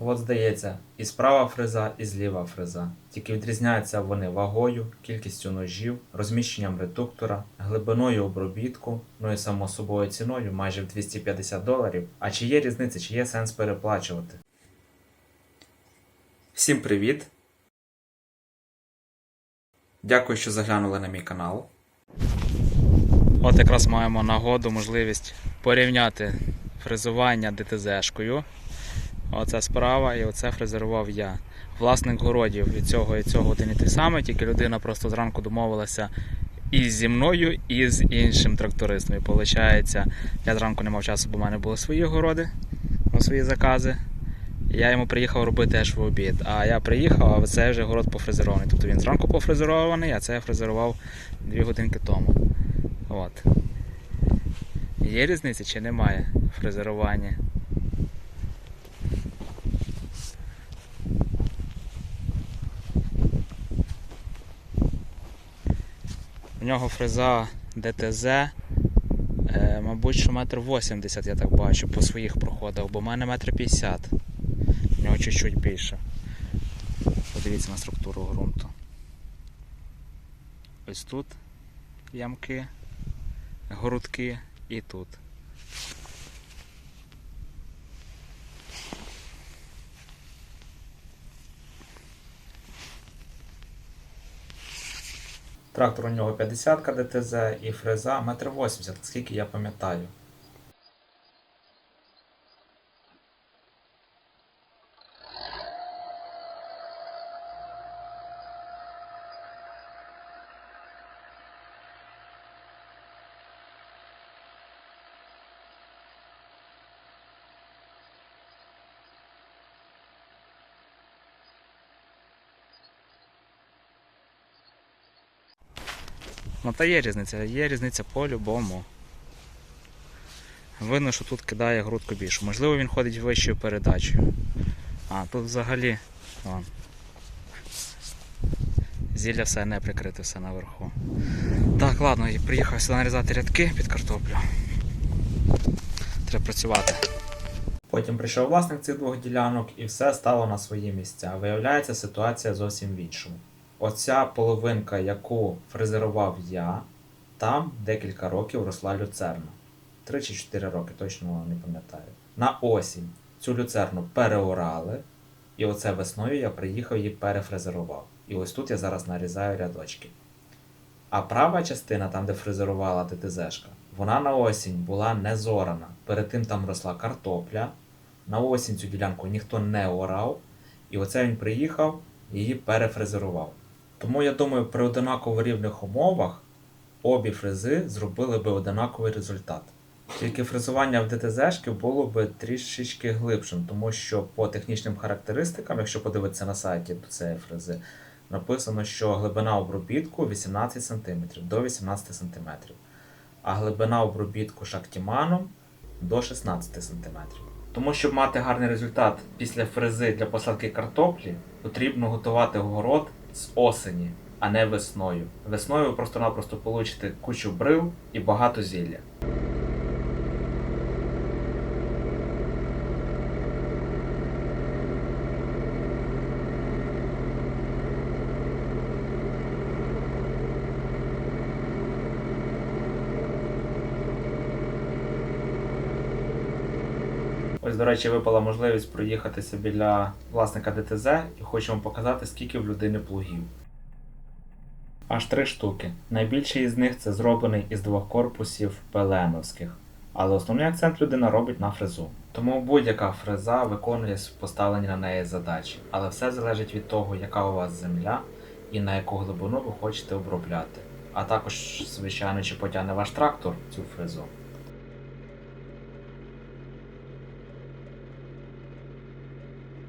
От здається, і справа фреза, і зліва фреза. Тільки відрізняються вони вагою, кількістю ножів, розміщенням редуктора, глибиною обробітку, ну і само собою ціною майже в 250 доларів. А чи є різниця, чи є сенс переплачувати? Всім привіт! Дякую, що заглянули на мій канал. От якраз маємо нагоду, можливість порівняти фрезування ДТЗ-шкою. Оце справа і оце фрезерував я. Власник городів від цього і цього один і той самий, тільки людина просто зранку домовилася і зі мною, і з іншим трактористом. І виходить, я зранку не мав часу, бо в мене були свої городи, ну, свої закази. Я йому приїхав робити аж в обід. А я приїхав, а це вже город пофрезерований. Тобто він зранку пофрезерований, а це я фрезерував дві годинки тому. От. Є різниця чи немає в нього фреза ДТЗ, е, мабуть, що метр 80 я так бачу по своїх проходах, бо в мене метр 50. в нього чуть-чуть більше. Подивіться на структуру ґрунту. Ось тут ямки, грудки і тут. Трактор у нього 50 ДТЗ і фреза 1,80 м, скільки я пам'ятаю. Ну та є різниця, є різниця по-любому. Видно, що тут кидає грудку більше. Можливо, він ходить вищою передачею. А, тут взагалі. Вон. Зілля все не прикрите, все наверху. Так, ладно, і приїхав сюди нарізати рядки під картоплю. Треба працювати. Потім прийшов власник цих двох ділянок і все стало на свої місця. Виявляється, ситуація зовсім в іншому. Оця половинка, яку фрезерував я, там декілька років росла люцерна. 3 чи 4 роки, точно не пам'ятаю. На осінь цю люцерну переорали, і оце весною я приїхав і перефрезерував. І ось тут я зараз нарізаю рядочки. А права частина, там де фрезерувала ТТЗшка, вона на осінь була не зорана. Перед тим там росла картопля. На осінь цю ділянку ніхто не орав. І оце він приїхав і її перефрезерував. Тому я думаю, при одинаково рівних умовах обі фрези зробили би одинаковий результат. Тільки фрезування в ДТЗ було би трішечки глибшим, тому що по технічним характеристикам, якщо подивитися на сайті до цієї фрези, написано, що глибина обробітку 18 см до 18 см, а глибина обробітку шахтіманом до 16 см. Тому, щоб мати гарний результат після фрези для посадки картоплі, потрібно готувати город з осені, а не весною. Весною ви просто-напросто получите кучу брил і багато зілля. Ось, до речі, випала можливість проїхатися біля власника ДТЗ і хочу вам показати, скільки в людини плугів. Аж три штуки. Найбільший із них це зроблений із двох корпусів пеленовських. Але основний акцент людина робить на фрезу. Тому будь-яка фреза виконує поставлені на неї задачі, але все залежить від того, яка у вас земля і на яку глибину ви хочете обробляти. А також, звичайно, чи потягне ваш трактор цю фрезу.